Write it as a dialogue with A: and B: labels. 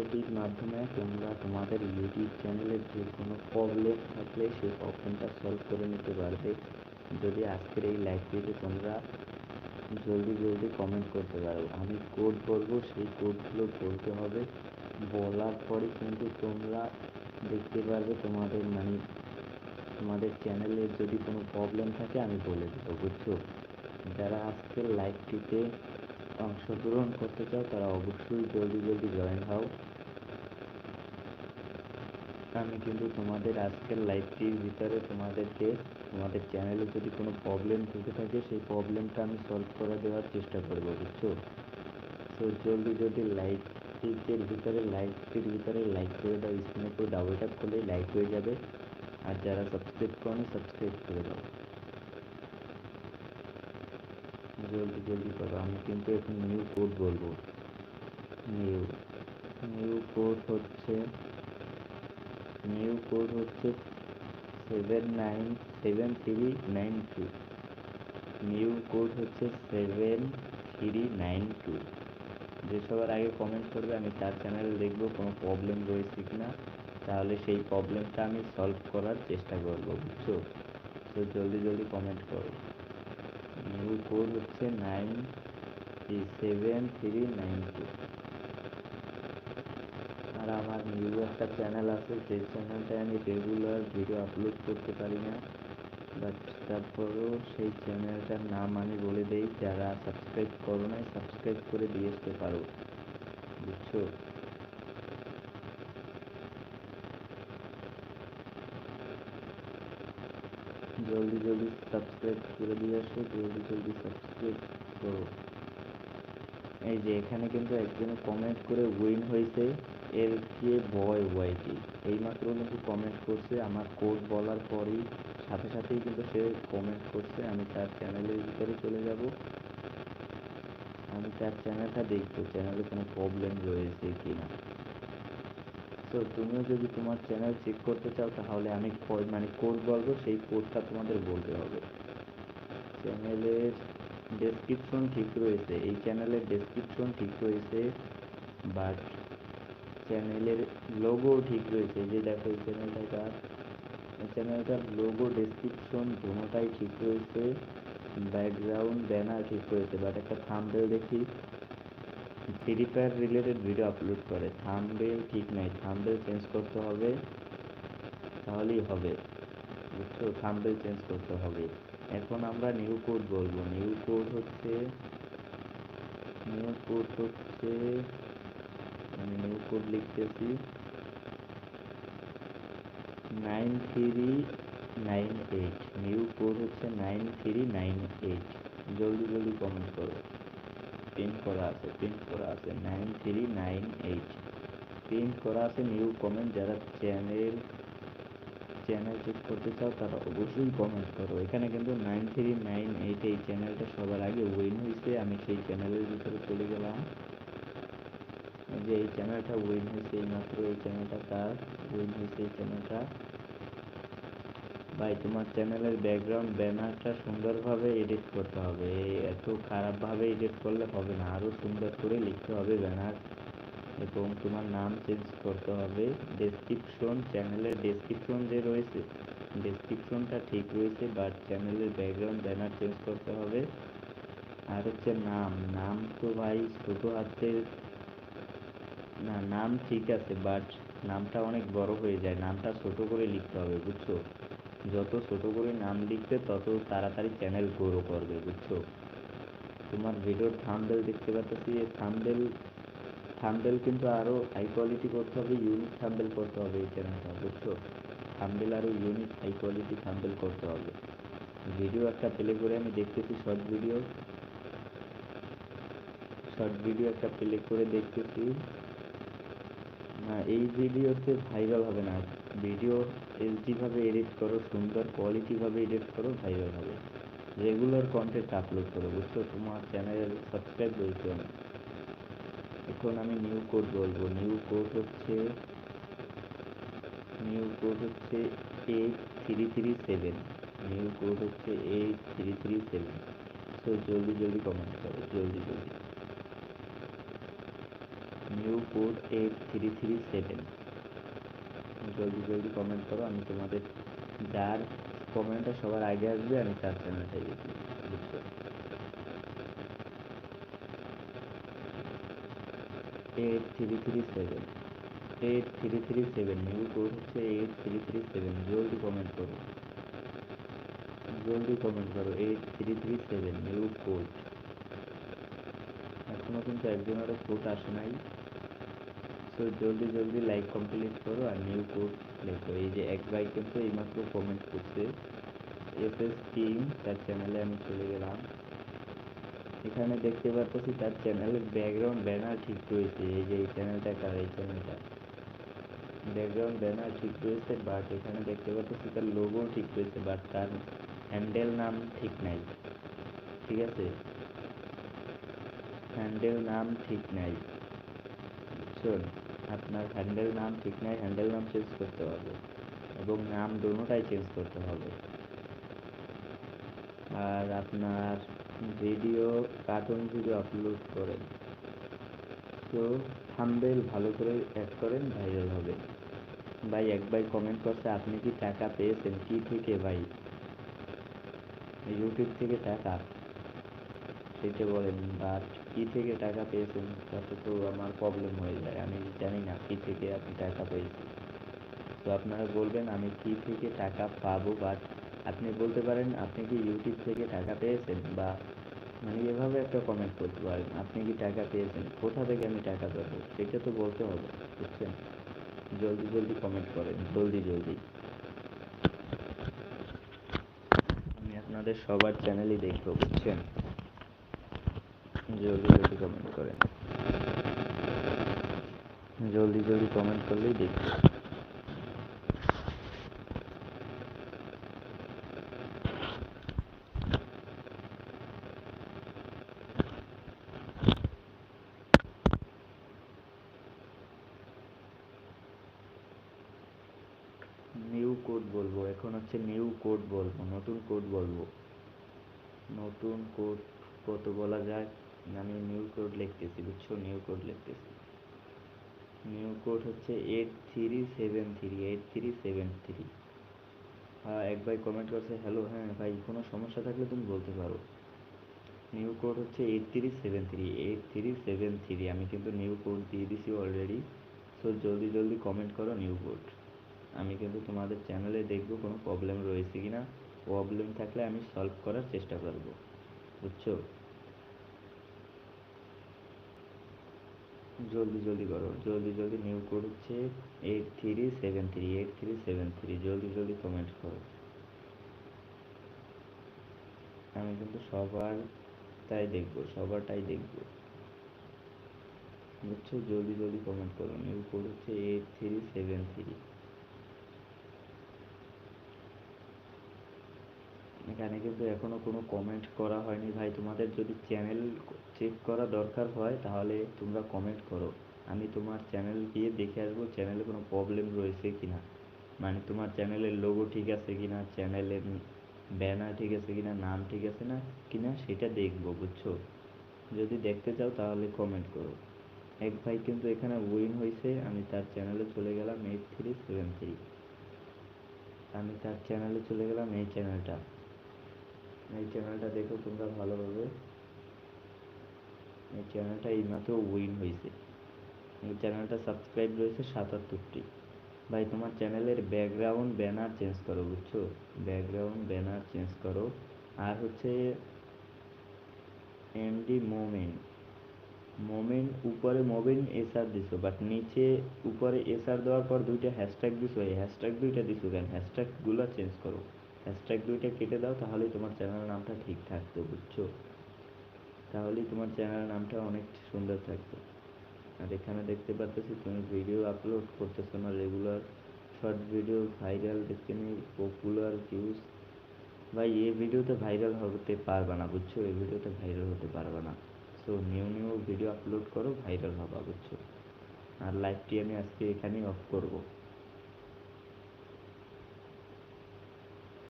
A: ভিডিওটির মাধ্যমে তোমরা তোমাদের ইউটিউব চ্যানেলের যে কোনো প্রবলেম থাকলে সেই প্রবলেমটা সলভ করে নিতে পারবে। যদি আজকের এই লাইভটিতে তোমরা জলদি জলদি কমেন্ট করতে পারো। আমি কোড বলব, সেই কোডগুলো বলতে হবে। বলার পরে কিন্তু তোমরা দেখতে পারবে তোমাদের মানে তোমাদের চ্যানেলের যদি কোনো প্রবলেম থাকে, আমি বলে দেবো, বুঝছ? যারা আজকের লাইভটিতে অংশগ্রহণ করতে চাও, তারা অবশ্যই জলদি জলদি জয়েন হও। আমি কিন্তু তোমাদের আজকের লাইভটির ভিতরে তোমাদেরকে, তোমাদের চ্যানেলে যদি কোনো প্রবলেম থেকে থাকে, সেই প্রবলেমটা আমি সলভ করে দেওয়ার চেষ্টা করব, বুঝছ? তো জলদি জলদি লাইভটির ভিতরে লাইভটির ভিতরে লাইক করে দাও স্ক্রিনে করে ডাবল ট্যাপ করলেই লাইক হয়ে যাবে। আর যারা সাবস্ক্রাইব করনি সাবস্ক্রাইব করে দাও। জলদি জলদি করো, আমি কিন্তু এখন নিউ কোড বলব। নিউ নিউ কোড হচ্ছে নিউ কোড হচ্ছে seven nine seven three nine two. New code হচ্ছে সেভেন থ্রি নাইন টু। যে সবার আগে কমেন্ট করবে, আমি তার চ্যানেলে দেখব কোনো প্রবলেম রয়েছে কি না তাহলে সেই প্রবলেমটা আমি সলভ করার চেষ্টা করব, বুঝছ? তো জলদি জলদি কমেন্ট করো। নিউ কোড হচ্ছে nine seven three nine two. আর আমার নিউ একটা চ্যানেল আছে, সেই চ্যানেলটায় আমি রেগুলার ভিডিও আপলোড করতে পারি না। বাট তারপরেও সেই চ্যানেলটার নাম আমি বলে দেই, যারা সাবস্ক্রাইব করো নাই সাবস্ক্রাইব করে দিয়ে আসতে পারো। বুঝছ? জলদি জলদি সাবস্ক্রাইব করে দিয়ে আসো, জলদি জলদি সাবস্ক্রাইব করো। এই যে এখানে কিন্তু একজনে কমেন্ট করে উইন হয়েছে। এর কে বয় ওয়াইটি এইমাত্র কিন্তু কমেন্ট করছে, আমার কোড বলার পরেই সাথে সাথেই কিন্তু সে কমেন্ট করছে, আমি তার চ্যানেলের ভিতরে চলে যাব। আমি তার চ্যানেলটা দেখব চ্যানেলে কোনো প্রবলেম রয়েছে কি না তো তুমিও যদি তোমার চ্যানেল চেক করতে চাও, তাহলে আমি ক- মানে কোড বলব, সেই কোডটা তোমাদের বলতে হবে। চ্যানেলের ডেসক্রিপশন ঠিক রয়েছে, এই চ্যানেলের ডেসক্রিপশন ঠিক রয়েছে বাট চ্যানেলের লোগো ঠিক রয়েছে, যে দেখো এই চ্যানেলটার চ্যানেলটার লোগো ডেসক্রিপশন দুটোটাই ঠিক রয়েছে ব্যাকগ্রাউন্ড ব্যানার ঠিক রয়েছে বাট একটা থাম্বনেল দেখি। Free fire related video upload করে থাম্বনেল ঠিক নাই থাম্বনেল চেঞ্জ করতে হবে, তাহলেই হবে, বুঝছ? থাম্বনেল চেঞ্জ করতে হবে। এখন আমরা নিউ কোড বলব নিউ কোড হচ্ছে নিউ কোড হচ্ছে আমি নিউ কোড লিখতেছি nine three nine eight new code হচ্ছে নাইন থ্রি নাইন এইট জলদি জলদি কমেন্ট করো। প্রিন্ট করা আছে প্রিন্ট করা আছে। Nine three nine eight print করা আছে নিউ কমেন্ট যারা চ্যানেল চ্যানেল চেক করতে চাও, তারা অবশ্যই কমেন্ট করো। এখানে কিন্তু নাইন থ্রি নাইন এইট এই চ্যানেলটা সবার আগে উইন হয়েছে। আমি সেই চ্যানেলের ভিতরে চলে গেলাম। যে এই চ্যানেলটা উইন হয়েছে এইমাত্র, এই চ্যানেলটা তার উইন হয়েছে এই চ্যানেলটা? ভাই, তোমার চ্যানেলের ব্যাকগ্রাউন্ড ব্যানারটা সুন্দরভাবে এডিট করতে হবে। এত খারাপভাবে এডিট করলে হবে না। আরও সুন্দর করে লিখতে হবে ব্যানার এবং তোমার নাম চেঞ্জ করতে হবে। ডেসক্রিপশন চ্যানেলের ডেসক্রিপশন যে রয়েছে ডেসক্রিপশনটা ঠিক রয়েছে বাট চ্যানেলের ব্যাকগ্রাউন্ড ব্যানার চেঞ্জ করতে হবে। আর হচ্ছে নাম। নাম তো ভাই, ছোটো হাতের না, নাম ঠিক আছে বাট নামটা অনেক বড় হয়ে যায়। নামটা ছোট করে লিখতে হবে, বুঝছ? যত ছোট করে নাম লিখবে, তত তাড়াতাড়ি চ্যানেল গ্রো করবে, বুঝছ? তোমার ভিডিওর থাম্বনেল দেখতে পাচ্ছি এই থাম্বনেল থাম্বনেল কিন্তু আরও হাই কোয়ালিটি করতে হবে ইউনিক থাম্বনেল করতে হবে এই চ্যানেলটা বুঝছ? থাম্বনেল আরও ইউনিক হাই কোয়ালিটি থাম্বনেল করতে হবে। ভিডিও একটা প্লে করে আমি দেখতেছি শর্ট ভিডিও শর্ট ভিডিও একটা প্লে করে দেখতেছি। এই ভিডিওতে ভাইরাল হবে না। ভিডিও এইচডি ভাবে এডিট করো, সুন্দর কোয়ালিটি ভাবে এডিট করো ভাইরাল হবে। রেগুলার কন্টেন্ট আপলোড করো, বুঝছ? তোমার চ্যানেল সাবস্ক্রাইব আমি এখন আমি নিউ কোড বলব। নিউ কোড হচ্ছে নিউ কোড হচ্ছে eight three three seven new code হচ্ছে এইট থ্রি থ্রি সেভেন তো জলদি জলদি কমেন্ট করো, জলদি জলদি। New code eight three three seven জলদি জলদি কমেন্ট করো, আমি তোমাদের যার কমেন্টটা সবার আগে আসবে, আমি তার চ্যানেলটাই বুঝছ? Eight three three seven eight three three seven new code হচ্ছে এইট থ্রি থ্রি সেভেন জলদি কমেন্ট করো। জলদি কমেন্ট করো eight three three seven new code এখনও কিন্তু একজনেরও কোড আসে নাই। সো জলদি জলদি লাইক কমপ্লিট করো আর নিউ কোড লেখো এই যে এক ভাই কিন্তু এইমাত্র কমেন্ট করছে। এস এস টিম তার চ্যানেলে আমি চলে গেলাম। এখানে দেখতে পাচ্ছি তার চ্যানেলের ব্যাকগ্রাউন্ড ব্যানার ঠিক রয়েছে। এই যে এই চ্যানেলটা কার? এই চ্যানেলটা ব্যাকগ্রাউন্ড ব্যানার ঠিক রয়েছে বাট এখানে দেখতে পাচ্ছি তার লোগো ঠিক রয়েছে বাট তার হ্যান্ডেল নাম ঠিক নাই। ঠিক আছে? হ্যান্ডেল নাম ঠিক নাই। শোন। আপনার হ্যান্ডেল নাম ঠিক নাই হ্যান্ডেল নাম চেঞ্জ করতে হবে এবং নাম দুটোটাই চেঞ্জ করতে হবে। আর আপনার ভিডিও কার্টুন ভিডিও আপলোড করেন। তো থাম্বেল ভালো করে অ্যাড করেন ভাইরাল হবে। ভাই, এক ভাই কমেন্ট করছে, আপনি কি টাকা পেয়েছেন? কি থেকে ভাই? ইউটিউব থেকে টাকা। সেটা বলেন বা কি থেকে টাকা পেয়েছেন? তাতে তো আমার প্রবলেম হয়ে যায়। আমি জানি না কি থেকে আপনি টাকা পেয়েছেন। তো আপনারা বলবেন, আমি কি থেকে টাকা পাবো? বা আপনি বলতে পারেন, আপনি কি ইউটিউব থেকে টাকা পেয়েছেন? বা মানে এভাবে একটা কমেন্ট করতে পারেন, আপনি কি টাকা পেয়েছেন? কোথা থেকে আমি টাকা পাবো? সেটা তো বলতে হবে, বুঝছেন? জলদি জলদি কমেন্ট করেন, জলদি জলদি। আমি আপনাদের সবার চ্যানেলই দেখব, বুঝছেন? জলদি জলদি কমেন্ট করেন। জলদি জলদি কমেন্ট করলেই দেখব নিউ কোড বলব। এখন হচ্ছে নিউ কোড বলব। নতুন কোড বলব। নতুন কোড কত বলা যায়? আমি নিউ কোড লিখতেছি, বুঝছ? নিউ কোড লিখতেছি। নিউ কোড হচ্ছে eight three seven three eight three seven three হ্যাঁ এক ভাই কমেন্ট করছে হ্যালো হ্যাঁ ভাই, কোনো সমস্যা থাকলে তুমি বলতে পারো। নিউ কোড হচ্ছে eight three seven three eight three seven three আমি কিন্তু নিউ কোড দিয়ে দিছি অলরেডি সো জলদি জলদি কমেন্ট করো নিউ কোড আমি কিন্তু তোমাদের চ্যানেলে দেখব কোনো প্রবলেম রয়েছে কি না প্রবলেম থাকলে আমি সলভ করার চেষ্টা করব। বুঝছ? জলদি জলদি করো, জলদি জলদি নিউ করছে eight three seven three eight three seven three জলদি জলদি কমেন্ট করো। আমি কিন্তু সবার তাই দেখব, সবারটাই দেখব। বুঝছ? জলদি জলদি কমেন্ট করো। নিউ হচ্ছে এইট থ্রি সেভেন থ্রি এখানে কিন্তু এখনও কোনো কমেন্ট করা হয়নি। ভাই, তোমাদের যদি চ্যানেল চেক করা দরকার হয়, তাহলে তোমরা কমেন্ট করো। আমি তোমার চ্যানেল গিয়ে দেখে আসব চ্যানেলে কোনো প্রবলেম রয়েছে কিনা। মানে তোমার চ্যানেলের লোগো ঠিক আছে কিনা চ্যানেলের ব্যানার ঠিক আছে কিনা, নাম ঠিক আছে না কিনা, সেটা দেখব, বুঝছ? যদি দেখতে চাও, তাহলে কমেন্ট করো। এক ভাই কিন্তু এখানে উইন হয়েছে আমি তার চ্যানেলে চলে গেলাম এইট থ্রি সেভেন থ্রি আমি তার চ্যানেলে চলে গেলাম, এই চ্যানেলটা এই চ্যানেলটা দেখো তোমরা ভালোভাবে এই চ্যানেলটা এইমাত্র উইন হয়েছে এই চ্যানেলটা সাবস্ক্রাইব রয়েছে সাতাত্তরটি। ভাই, তোমার চ্যানেলের ব্যাকগ্রাউন্ড ব্যানার চেঞ্জ করো, বুঝছ? ব্যাকগ্রাউন্ড ব্যানার চেঞ্জ করো। আর হচ্ছে এমডি মোমেন্ট মোমেন্ট উপরে মোমেন্ট এসআর দিছো বাট নিচে উপরে এসআর দেওয়ার পর দুইটা হ্যাশট্যাগ দিছো। এই হ্যাশট্যাগ দুইটা দিছো কেন? হ্যাশট্যাগুলো চেঞ্জ করো। হ্যাশট্যাগ দুইটা কেটে দাও, তাহলেই তোমার চ্যানেলের নামটা ঠিক থাকবে, বুঝছ? তাহলেই তোমার চ্যানেলের নামটা অনেক সুন্দর থাকবে। আর এখানে দেখতে পাচ্ছি তুমি ভিডিও আপলোড করতেছো না রেগুলার শর্ট ভিডিও ভাইরাল দেখতে নেই পপুলার ভিউজ ভাই এই ভিডিওতে ভাইরাল হতে পারবে না, বুঝছ? এই ভিডিওতে ভাইরাল হতে পারবে না। So new new video upload করো ভাইরাল হবা, বুঝছ? আর লাইভটি আমি আজকে এখানেই অফ করব।